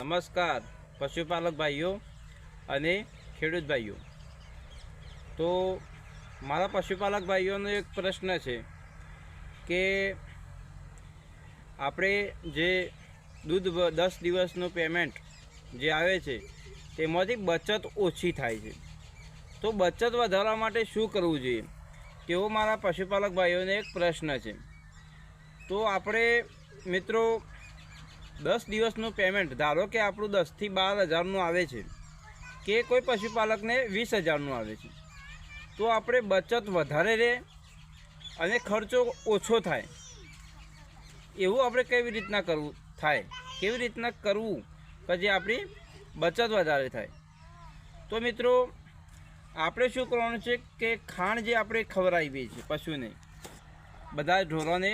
નમસ્કાર, પશુપાલક ભાઈઓ અને ખેડૂત ભાઈઓ. તો મારા પશુપાલક ભાઈઓનો એક પ્રશ્ન છે કે આપણે જે દૂધ દસ દિવસનું પેમેન્ટ જે આવે છે, તેમાંથી બચત ઓછી થાય છે. તો બચત વધારવા માટે શું કરવું જોઈએ? તેવો મારા પશુપાલક ભાઈઓને એક પ્રશ્ન છે. તો આપણે મિત્રો દસ દિવસનું પેમેન્ટ ધારો કે આપણું દસથી બાર હજારનું આવે છે, કે કોઈ પશુપાલકને વીસ હજારનું આવે છે, તો આપણે બચત વધારે રહે અને ખર્ચો ઓછો થાય. એવું આપણે કેવી રીતના કરવું, થાય? કેવી રીતના કરવું જે આપણી બચત વધારે થાય? તો મિત્રો, આપણે શું કરવાનું છે કે ખાણ જે આપણે ખવડાવીએ છીએ પશુને, બધા ઢોરોને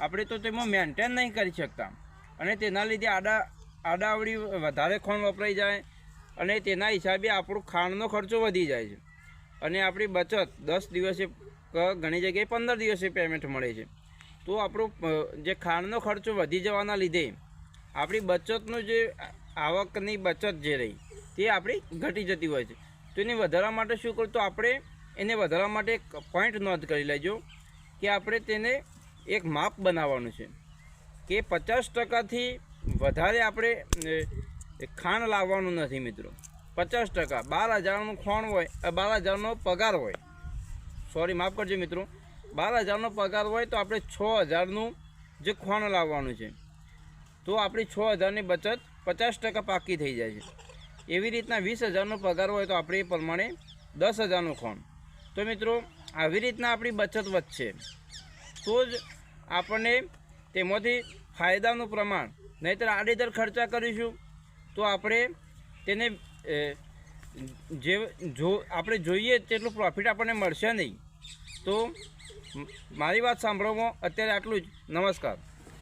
આપણે તો તેમાં મેન્ટેન નહીં કરી શકતા. અને તેના લીધે આડા આડાવડી વધારે ખોણ વપરાઈ જાય અને તેના હિસાબે આપણો ખાણનો ખર્ચો વધી જાય છે. અને આપણી બચત દસ દિવસે ઘણી જગ્યાએ પંદર દિવસે પેમેન્ટ મળે છે. તો આપણું જે ખાણનો ખર્ચો વધી જવાના લીધે આપણી બચતનું જે આવકની બચત જે રહી તે આપણી ઘટી જતી હોય છે. તો એને વધારવા માટે શું કરું? તો આપણે એને વધારવા માટે એક પોઈન્ટ નોંધ કરી લેજો કે આપણે તેને એક માપ બનાવવાનું છે. કે પચાસ ટકાથી વધારે આપણે ખાણ લાવવાનું નથી મિત્રો. પચાસ ટકા. બાર હજારનું ખોણ હોય બાર હજારનો પગાર હોય. સોરી માફ કરજો મિત્રો. બાર હજારનો પગાર હોય તો આપણે છ હજારનું જે ખોણ લાવવાનું છે, તો આપણી છ હજારની બચત પચાસ ટકા પાકી થઈ જાય છે. એવી રીતના વીસ હજારનો પગાર હોય તો આપણે એ પ્રમાણે દસ હજારનું ખોણ. તો મિત્રો, આવી રીતના આપણી બચત વધશે. તો જ આપણને તેમાંથી ફાયદાનું પ્રમાણ. નહીંતર આડેધડ ખર્ચા કરીશું. તો આપણે તેને જે, જો, આપણે જોઈએ તેટલું પ્રોફિટ આપણને મળશે નહીં. તો મારી વાત સાંભળવામાં અત્યારે આટલું જ. નમસ્કાર.